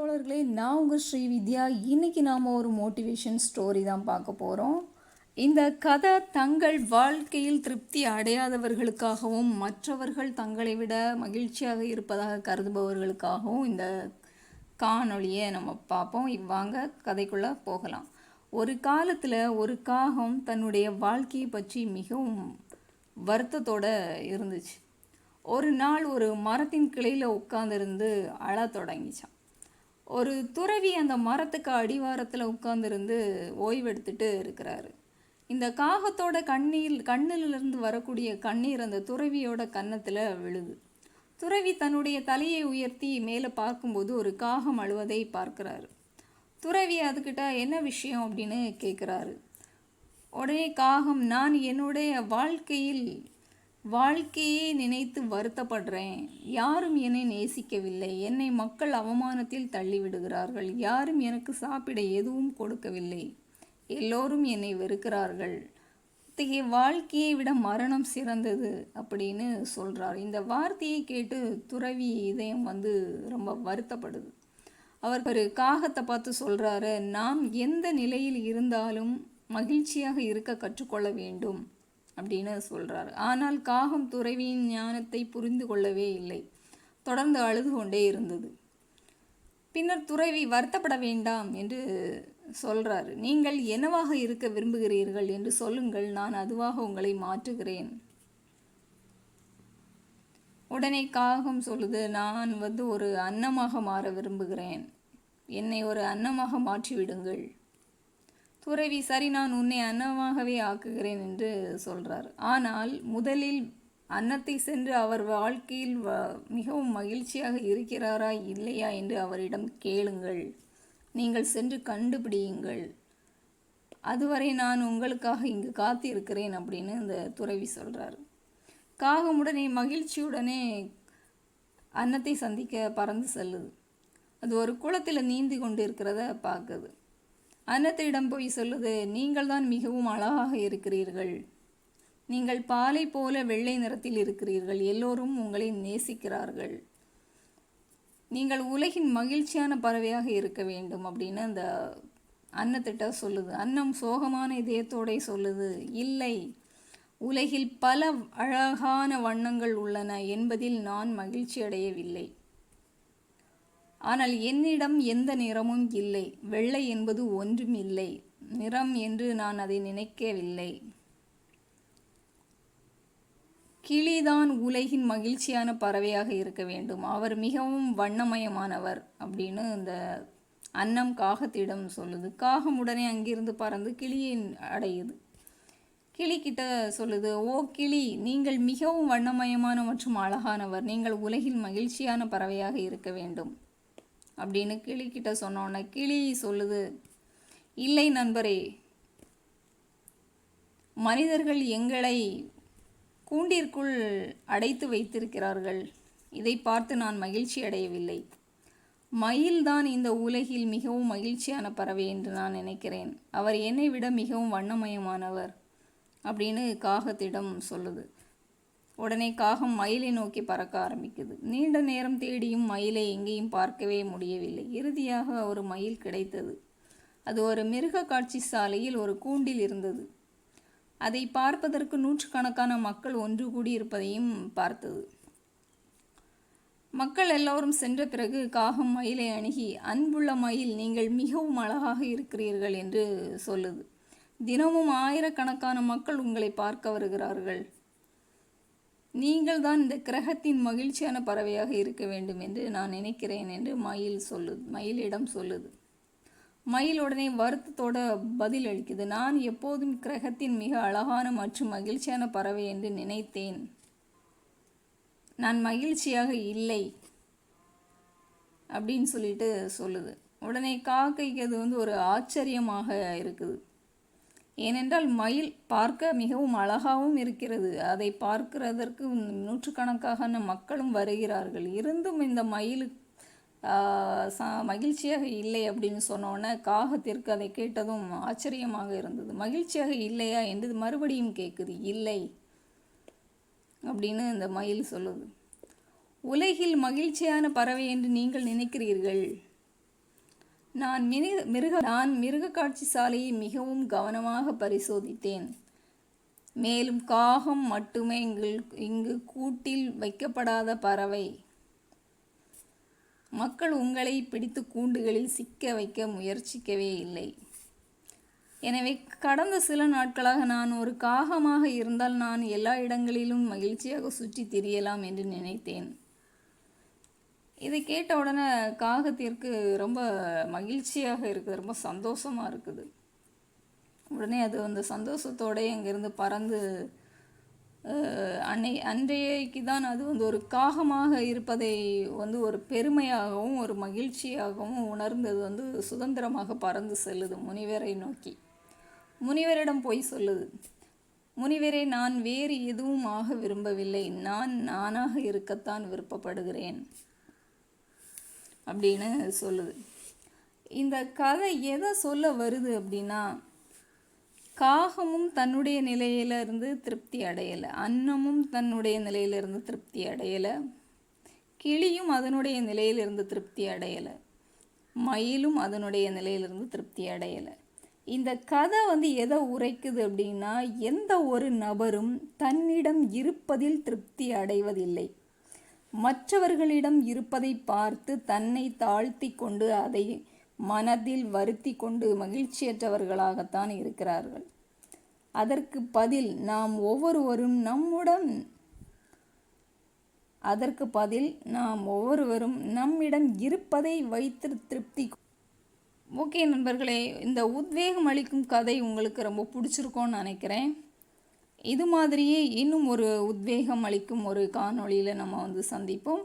தோழர்களே நான் உங்கள் ஸ்ரீ வித்யா இன்னைக்கு நாம் ஒரு மோட்டிவேஷன் ஸ்டோரி தான் பார்க்க போகிறோம் இந்த கதை தங்கள் வாழ்க்கையில் திருப்தி அடையாதவர்களுக்காகவும் மற்றவர்கள் தங்களை விட மகிழ்ச்சியாக இருப்பதாக கருதுபவர்களுக்காகவும் இந்த காணொளியை நம்ம பார்ப்போம். இவ்வாங்க கதைக்குள்ளே போகலாம். ஒரு காலத்தில் ஒரு காகம் தன்னுடைய வாழ்க்கையை பற்றி மிகவும் வருத்தத்தோடு இருந்துச்சு. ஒரு நாள் ஒரு மரத்தின் கிளையில் உட்காந்துருந்து அழ தொடங்கிச்சான். ஒரு துறவி அந்த மரத்துக்கு அடிவாரத்தில் உட்காந்துருந்து ஓய்வெடுத்துட்டு இருக்கிறாரு. இந்த காகத்தோட கண்ணீர் கண்ணிலிருந்து வரக்கூடிய கண்ணீர் அந்த துறவியோட கன்னத்தில் விழுது. துறவி தன்னுடைய தலையை உயர்த்தி மேலே பார்க்கும்போது ஒரு காகம் அழுவதை பார்க்குறாரு. துறவி அதுக்கிட்ட என்ன விஷயம் அப்படின்னு கேட்குறாரு உடனே காகம் நான் என்னுடைய வாழ்க்கையில் வாழ்க்கையே நினைத்து வருத்தப்படுறேன். யாரும் என்னை நேசிக்கவில்லை. என்னை மக்கள் அவமானத்தில் தள்ளிவிடுகிறார்கள். யாரும் எனக்கு சாப்பிட எதுவும் கொடுக்கவில்லை. எல்லோரும் என்னை வெறுக்கிறார்கள். இத்தகைய வாழ்க்கையை விட மரணம் சிறந்தது அப்படின்னு சொல்கிறார் இந்த வார்த்தையை கேட்டு துறவி இதயம் வந்து ரொம்ப வருத்தப்படுது. அவர் ஒரு காகத்தை பார்த்து சொல்கிறாரு நாம் எந்த நிலையில் இருந்தாலும் மகிழ்ச்சியாக இருக்க கற்றுக்கொள்ள வேண்டும். அப்படின்னு சொல்கிறாரு ஆனால் காகம் துறவியின் ஞானத்தை புரிந்து கொள்ளவே இல்லை. தொடர்ந்து அழுது கொண்டே இருந்தது. பின்னர் துறவி வருத்தப்பட வேண்டாம் என்று சொல்கிறாரு நீங்கள் என்னவாக இருக்க விரும்புகிறீர்கள் என்று சொல்லுங்கள். நான் அதுவாக உங்களை மாற்றுகிறேன். உடனே காகம் சொல்லுது நான் வந்து ஒரு அன்னமாக மாற விரும்புகிறேன். என்னை ஒரு அன்னமாக மாற்றிவிடுங்கள். துறவி சரி நான் உன்னை அன்னமாகவே ஆக்குகிறேன் என்று சொல்கிறார் ஆனால் முதலில் அன்னத்தை சென்று அவர் வாழ்க்கையில் வ மிகவும் மகிழ்ச்சியாக இருக்கிறாரா இல்லையா என்று அவரிடம் கேளுங்கள். நீங்கள் சென்று கண்டுபிடியுங்கள். அதுவரை நான் உங்களுக்காக இங்கு காத்திருக்கிறேன் அப்படின்னு இந்த துறவி சொல்கிறார் காகமுடனே மகிழ்ச்சியுடனே அன்னத்தை சந்திக்க பறந்து செல்லுது. அது ஒரு குளத்தில் நீந்தி கொண்டு இருக்கிறத பார்க்குது. அன்னத்திடம் போய் சொல்லுது நீங்கள் தான் மிகவும் அழகாக இருக்கிறீர்கள். நீங்கள் பாலை போல வெள்ளை நிறத்தில் இருக்கிறீர்கள். எல்லோரும் உங்களை நேசிக்கிறார்கள். நீங்கள் உலகின் மகிழ்ச்சியான பறவையாக இருக்க வேண்டும் அப்படின்னு அந்த அன்னத்திட்ட சொல்லுது. அன்னம் சோகமான இதயத்தோட சொல்லுது இல்லை உலகில் பல அழகான வண்ணங்கள் உள்ளன என்பதில் நான் மகிழ்ச்சி அடையவில்லை ஆனால் என்னிடம் எந்த நிறமும் இல்லை. வெள்ளை என்பது ஒன்றும் இல்லை. நிறம் என்று நான் அதை நினைக்கவில்லை. கிளிதான் உலகின் மகிழ்ச்சியான பறவையாக இருக்க வேண்டும். அவர் மிகவும் வண்ணமயமானவர் அப்படின்னு இந்த அன்னம் காகத்திடம் சொல்லுது. காகம் உடனே அங்கிருந்து பறந்து கிளியை அடையுது. கிளி கிட்ட சொல்லுது ஓ கிளி நீங்கள் மிகவும் வண்ணமயமான மற்றும் அழகானவர். நீங்கள் உலகில் மகிழ்ச்சியான பறவையாக இருக்க வேண்டும். அப்படின்னு கிளிக்கிட்ட சொன்னோன்னே கிளி சொல்லுது இல்லை நண்பரே மனிதர்கள் எங்களை கூண்டிற்குள் அடைத்து வைத்திருக்கிறார்கள். இதை பார்த்து நான் மகிழ்ச்சி அடையவில்லை. மயில்தான் இந்த உலகில் மிகவும் மகிழ்ச்சியான பறவை என்று நான் நினைக்கிறேன். அவர் என்னை விட மிகவும் வண்ணமயமானவர் அப்படின்னு காகத்திடம் சொல்லுது. உடனே காகம் மயிலை நோக்கி பறக்க ஆரம்பிக்குது. நீண்ட நேரம் தேடியும் மயிலை எங்கேயும் பார்க்கவே முடியவில்லை. இறுதியாக ஒரு மயில் கிடைத்தது. அது ஒரு மிருக காட்சி சாலையில் ஒரு கூண்டில் இருந்தது. அதை பார்ப்பதற்கு நூற்றுக்கணக்கான மக்கள் ஒன்று கூடி இருப்பதையும் பார்த்தது. மக்கள் எல்லோரும் சென்ற பிறகு காகம் மயிலை அணுகி அன்புள்ள மயில் நீங்கள் மிகவும் அழகாக இருக்கிறீர்கள் என்று சொல்லுது. தினமும் ஆயிரக்கணக்கான மக்கள் உங்களை பார்க்க வருகிறார்கள். நீங்கள் தான் இந்த கிரகத்தின் மகிழ்ச்சியான பறவையாக இருக்க வேண்டும் என்று நான் நினைக்கிறேன் என்று மயில் சொல்லுது மயிலிடம் சொல்லுது. மயில் உடனே வருத்தத்தோட பதில் அளிக்குது. நான் எப்போதும் கிரகத்தின் மிக அழகான மற்றும் மகிழ்ச்சியான பறவை என்று நினைத்தேன். நான் மகிழ்ச்சியாக இல்லை அப்படின்னு சொல்லிட்டு சொல்லுது. உடனே காக்கைக்கு அது வந்து ஒரு ஆச்சரியமாக இருக்குது. ஏனென்றால் மயில் பார்க்க மிகவும் அழகாகவும் இருக்கிறது. அதை பார்க்கிறதற்கு நூற்றுக்கணக்கான மக்களும் வருகிறார்கள். இருந்தும் இந்த மயில் ச மகிழ்ச்சியாக இல்லை அப்படின்னு சொன்னோன்னே காகத்திற்கு அதை கேட்டதும் ஆச்சரியமாக இருந்தது. மகிழ்ச்சியாக இல்லையா என்று மறுபடியும் கேட்குது. இல்லை அப்படின்னு இந்த மயில் சொல்லுது. உலகில் மகிழ்ச்சியான பறவை என்று நீங்கள் நினைக்கிறீர்கள்? நான் மிருக மிருக நான் மிருக காட்சி சாலையை மிகவும் கவனமாக பரிசோதித்தேன். மேலும் காகம் மட்டுமே இங்கு இங்கு கூட்டில் வைக்கப்படாத பறவை. மக்கள் உங்களை பிடித்து கூண்டுகளில் சிக்க வைக்க முயற்சிக்கவே இல்லை. எனவே கடந்த சில நாட்களாக நான் ஒரு காகமாக இருந்தால் நான் எல்லா இடங்களிலும் மகிழ்ச்சியாக சுற்றி திரியலாம் என்று நினைத்தேன். இதை கேட்ட உடனே காகத்திற்கு ரொம்ப மகிழ்ச்சியாக இருக்குது ரொம்ப சந்தோஷமாக இருக்குது. உடனே அது அந்த சந்தோஷத்தோடே இங்கேருந்து பறந்து அன்னை அன்றைக்கு தான் அது வந்து ஒரு காகமாக இருப்பதை வந்து ஒரு பெருமையாகவும் ஒரு மகிழ்ச்சியாகவும் உணர்ந்தது வந்து சுதந்திரமாக பறந்து செல்லுது முனிவரை நோக்கி. முனிவரிடம் போய் சொல்லுது முனிவரே நான் வேறு எதுவும் ஆக விரும்பவில்லை. நான் நானாக இருக்கத்தான் விருப்பப்படுகிறேன். அப்படின்னு சொல்லுது. இந்த கதை எதை சொல்ல வருது அப்படின்னா காகமும் தன்னுடைய நிலையிலிருந்து திருப்தி அடையலை. அன்னமும் தன்னுடைய நிலையிலிருந்து திருப்தி அடையலை. கிளியும் அதனுடைய நிலையிலிருந்து திருப்தி அடையலை. மயிலும் அதனுடைய நிலையிலிருந்து திருப்தி அடையலை. இந்த கதை வந்து எதை உரைக்குது அப்படின்னா எந்த ஒரு நபரும் தன்னிடம் இருப்பதில் திருப்தி அடைவதில்லை. மற்றவர்களிடம் இருப்பதை பார்த்து தன்னை தாழ்த்தி கொண்டு அதை மனதில் வருத்தி கொண்டு மகிழ்ச்சியற்றவர்களாகத்தான் இருக்கிறார்கள். அதற்கு பதில் நாம் ஒவ்வொருவரும் நம்முடன் அதற்கு பதில் நாம் ஒவ்வொருவரும் நம்மிடம் இருப்பதை வைத்து திருப்தி. ஓகே நண்பர்களே இந்த உத்வேகம் அளிக்கும் கதை உங்களுக்கு ரொம்ப பிடிச்சிருக்கோன்னு நினைக்கிறேன். இது மாதிரியே இன்னும் ஒரு உத்வேகம் அளிக்கும் ஒரு காணொளியில் நம்ம வந்து சந்திப்போம்.